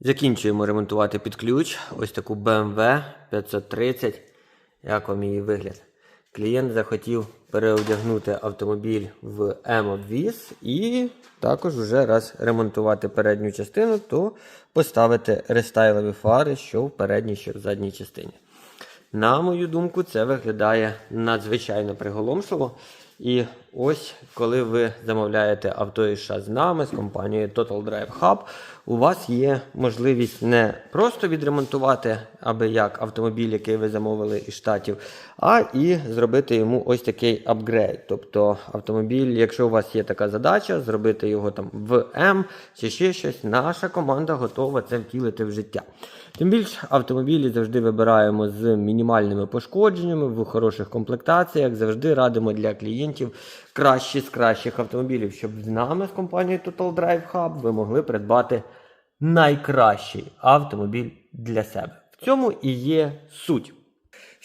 Закінчуємо ремонтувати під ключ. Ось таку BMW 530. Як вам її вигляд? Клієнт захотів переодягнути автомобіль в М-обвіз і також вже раз ремонтувати передню частину, то поставити рестайлові фари, що в передній, що в задній частині. На мою думку, це виглядає надзвичайно приголомшливо. І ось, коли ви замовляєте авто із США з нами, з компанією Total Drive Hub, у вас є можливість не просто відремонтувати аби як автомобіль, який ви замовили із штатів, а і зробити йому ось такий апгрейд. Тобто автомобіль, якщо у вас є така задача, зробити його там в М чи ще щось, наша команда готова це втілити в життя. Тим більше автомобілі завжди вибираємо з мінімальними пошкодженнями в хороших комплектаціях. Завжди радимо для клієнтів кращі з кращих автомобілів, щоб з нами з компанією Total Drive Hub ви могли придбати найкращий автомобіль для себе. В цьому і є суть.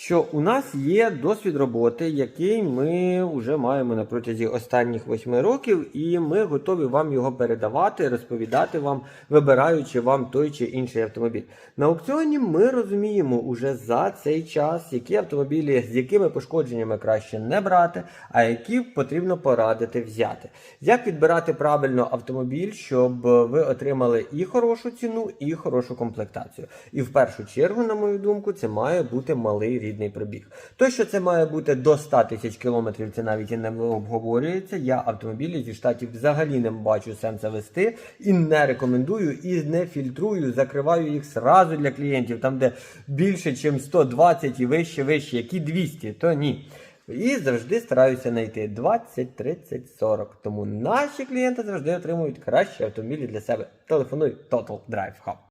Що у нас є досвід роботи, який ми вже маємо на протязі останніх восьми років, і ми готові вам його передавати, розповідати вам, вибираючи вам той чи інший автомобіль. На аукціоні ми розуміємо уже за цей час, які автомобілі з якими пошкодженнями краще не брати, а які потрібно порадити взяти. Як відбирати правильно автомобіль, щоб ви отримали і хорошу ціну, і хорошу комплектацію. І в першу чергу, на мою думку, це має бути малий рідний пробіг. То, що це має бути до 100 тисяч кілометрів, це навіть і не обговорюється. Я автомобілі зі штатів взагалі не бачу сенсу вести і не рекомендую, і не фільтрую, закриваю їх сразу для клієнтів, там де більше, ніж 120 і вище, вище, які 200, то ні. І завжди стараюся знайти 20, 30, 40. Тому наші клієнти завжди отримують кращі автомобілі для себе. Телефонуй Total Drive Hub.